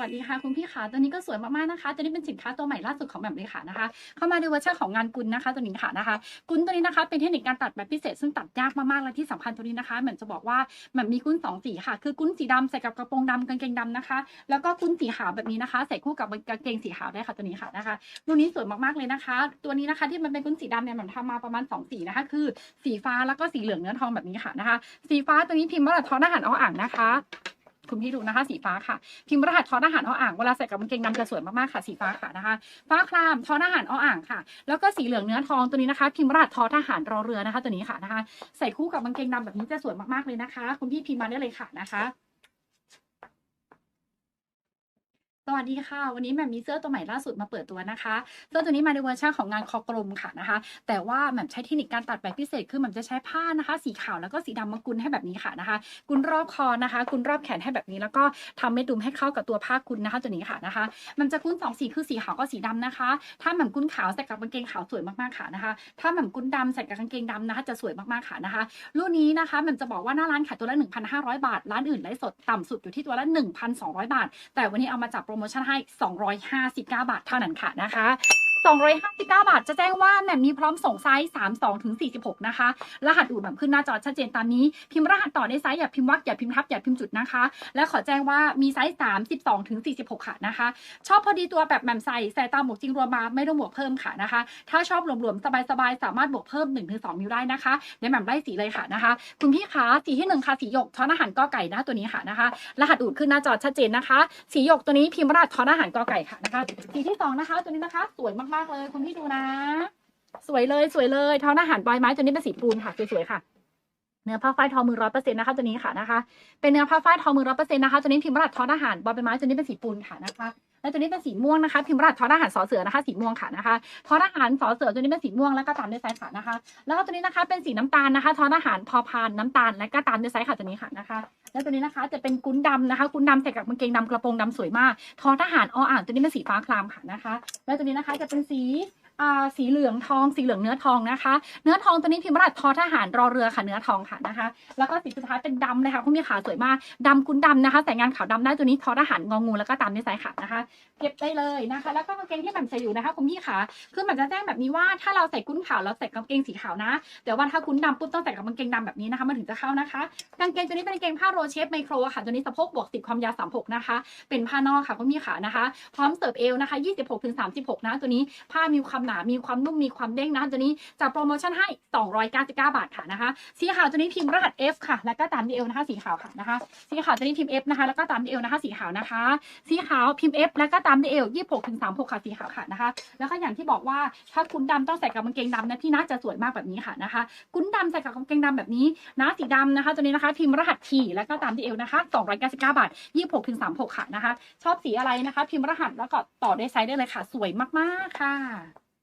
วัสดีค่ะคุณพี่ขาตัวนี้ก็สวยมากๆนะคะตัวนี้เป็นสินค้าตัวใหม่ล่าสุดของแบบเลยค่ะนะคะ เข้ามาดูเวอร์ชันของงานกุลนะคะตัวนี้ค่ะนะคะ กุลตัวนี้นะคะ เป็นเทคนิคการตัดแบบพิเศษซึ่งตัดยากมากๆและที่สำคัญตัวนี้นะคะเหมือนจะบอกว่ามันมีกุนสองสีค่ะ คือกุนสีดำใส่กับกระโปรงดำกางเกงดำนะคะ แล้วก็กุนสีขาวแบบนี้นะคะ ใส่คู่กับกางเกงสีขาวได้ค่ะตัวนี้ค่ะนะคะตัวนี้สวยมากๆเลยนะคะ ตัวนี้นะคะที่มันเป็นกุนสีดำเนี่ยเหมันทำมาประมาณสองสีนะคะ คือสีฟ้าแล้วก็สีเหลืองเนื้อทองแบบนี้ค่ะนะคะ สีฟ้าตัวนี้พิมพ์ว่าทอทหารออ่างนะคะ คุณพี่ดูนะคะ สีฟ้าค่ะ พิมพ์รหัสทอทหารออ่างเวลาใส่กับกางเกงดำจะสวยมากๆค่ะสีฟ้าค่ะนะคะ ฟ้าครามทอทหารออ่างค่ะ แล้วก็สีเหลืองเนื้อทองตัวนี้นะคะ พิมพ์รหัสทอทหารรอเรือนะคะ ตัวนี้ค่ะนะคะ ใส่คู่กับกางเกงดำแบบนี้จะสวยมากๆเลยนะคะ คุณพี่พิมพ์มาได้เลยค่ะนะคะ สวัสดีค่ะ วันนี้แหม่มมีเสื้อตัวใหม่ล่าสุดมาเปิดตัวนะคะเสื้อตัวนี้มาในเวอร์ชันของงานคอกลมค่ะนะคะ แต่ว่าแหม่มใช้เทคนิคการตัดแบบพิเศษคือแหม่มจะใช้ผ้านะคะ สีขาวแล้วก็สีดำมากุนให้แบบนี้ค่ะนะคะ กุนรอบคอนะคะ กุนรอบแขนให้แบบนี้แล้วก็ทำเม็ดดุมให้เข้ากับตัวผ้ากุนนะคะ ตัวนี้ค่ะนะคะ มันจะกุนสองสีคือสีขาวกับสีดำนะคะ ถ้าแหม่มกุนขาวใส่กับกางเกงขาวสวยมากๆค่ะนะคะ ถ้าแหม่มกุนดำใส่กับกางเกงดำนะคะ จะสวยมากๆค่ะนะคะรุ่นนี้นะคะแหม่มจะบอกว่าหน้าร้านขายตัวละ 1,500 บาทร้านอื่นไลฟ์สดต่ำสุดอยู่ที่ตัวละ 1,200 บาท แต่วันนี้เอามาจับโปรโมชั่นให้ 259 บาทเท่านั้นค่ะนะคะ 259 บาท จะแจ้งว่าแหม่มมีพร้อมส่งไซส์32ถึง46 นะคะ รหัสอู่แบบขึ้นหน้าจอชัดเจนตามนี้ พิมพ์รหัสต่อในไซส์อย่าพิมพ์วักอย่าพิมพ์ทับอย่าพิมพ์จุดนะคะ และขอแจ้งว่ามีไซส์32ถึง46 ค่ะนะคะ ชอบพอดีตัวแบบแหม่มใส่ใส่ตามหมวกจริงรวมมาไม่ต้องบวกเพิ่มค่ะนะคะ ถ้าชอบหลวมๆสบายๆสามารถบวกเพิ่ม1-2นิ้วได้นะคะเดี๋ยวแหม่มไล่สีเลยค่ะนะคะ คุณพี่คะสีที่หนึ่งค่ะสีหยกทอนอาหารกอไก่นะตัวนี้ค่ะนะคะ รหัสอูดขึ้นหน้าจอชัดเจนนะคะ สีหยกตัวนี้พิมพ์รหัสทอนอาหารกอไก่ค่ะนะคะ สีที่สองนะคะ ตัวนี้นะคะ สวยมากๆเลย คุณพี่ดูนะ สวยเลยสวยเลยท้อนอาหารใบไม้ตัวนี้เป็นสีปูนค่ะสวยๆค่ะเนื้อผ้าฝ้ายทอมือร้อยเปอร์เซ็นต์นะคะตัวนี้ค่ะนะคะ เป็นเนื้อผ้าฝ้ายทอมือร้อยเปอร์เซ็นต์นะคะตัวนี้พิมพ์รหัสทอนอาหารบอลใบไม้ตัวนี้เป็นสีปูนค่ะนะคะ และตัวนี้เป็นสีม่วงนะคะพิมพ์รหัสทอทหารสอเสือนะคะสีม่วงค่ะนะคะทอทหารสอเสือตัวนี้เป็นสีม่วงแล้วก็ตามด้วยไซส์ค่ะนะคะ แล้วก็ตัวนี้นะคะเป็นสีน้ำตาลนะคะทอทหารพอพานน้ำตาลและก็ตามด้วยไซส์ค่ะตัวนี้ค่ะนะคะแล้วตัวนี้นะคะจะเป็นกุ้นดำนะคะกุ้นดำใส่กับกางเกงดำกระโปรงดำสวยมาก ทอทหารออ่างตัวนี้เป็นสีฟ้าครามค่ะนะคะ แล้วตัวนี้นะคะจะเป็นสี สีเหลืองทอง สีเหลืองเนื้อทองนะคะ เนื้อทองตัวนี้พิมพ์รหัสทอทหารรอเรือค่ะเนื้อทองค่ะนะคะ แล้วก็สีสุดท้ายเป็นดำเลยค่ะคุณพี่ขาสวยมากดำกุ้นดำนะคะใส่งานขาวดำได้ตัวนี้ทอทหารงองูแล้วก็ตามด้วยไซส์ค่ะนะคะเก็บได้เลยนะคะ แล้วก็กางเกงที่แหม่มใส่อยู่นะคะคุณพี่ขาคือแหม่มจะแจ้งแบบนี้ว่าถ้าเราใส่กุ้นขาวเราใส่กางเกงสีขาวนะแต่ว่าถ้ากุ้นดำปุ๊บต้องใส่กับกางเกงดำแบบนี้นะคะมันถึงจะเข้านะคะกางเกงตัวนี้เป็นกางเกงผ้าโรเชฟไมโครค่ะตัวนี้สะโพกบวกสิบความยาว36นะคะ เป็นผ้านอกค่ะคุณพี่ขานะคะ พร้อมเสิร์ฟเอวนะคะ26ถึง36นะตัวนี้ผ้ามีความหนา มีความนุ่ม มีความเด้งนะตัวนี้จะโปรโมชั่นให้ 299 บาทค่ะนะคะ สีขาวตัวนี้พิมพ์รหัส F ค่ะ แล้วก็ตามดีเอลนะคะ สีขาวค่ะนะคะ สีขาวตัวนี้พิมพ์ F นะคะ แล้วก็ตามดีเอลนะคะ สีขาวนะคะ สีขาวพิมพ์ F แล้วก็ตามดีเอล26ถึง36ค่ะสีขาวค่ะนะคะ แล้วก็อย่างที่บอกว่าถ้าคุณดำต้องใส่กับกางเกงดำนะพี่นะจะสวยมากแบบนี้ค่ะนะคะ คุณดำใส่กับกางเกงดำแบบนี้นะสีดำนะคะ ตัวนี้นะคะ พิมพ์รหัส T แล้วก็ตามดีเอลนะคะ299 บาท 26ถึง36ค่ะนะคะ ชอบสีอะไรนะคะ พิมพ์รหัสแล้วก็ต่อได้ไซส์ได้เลยค่ะ สวยมากๆค่ะ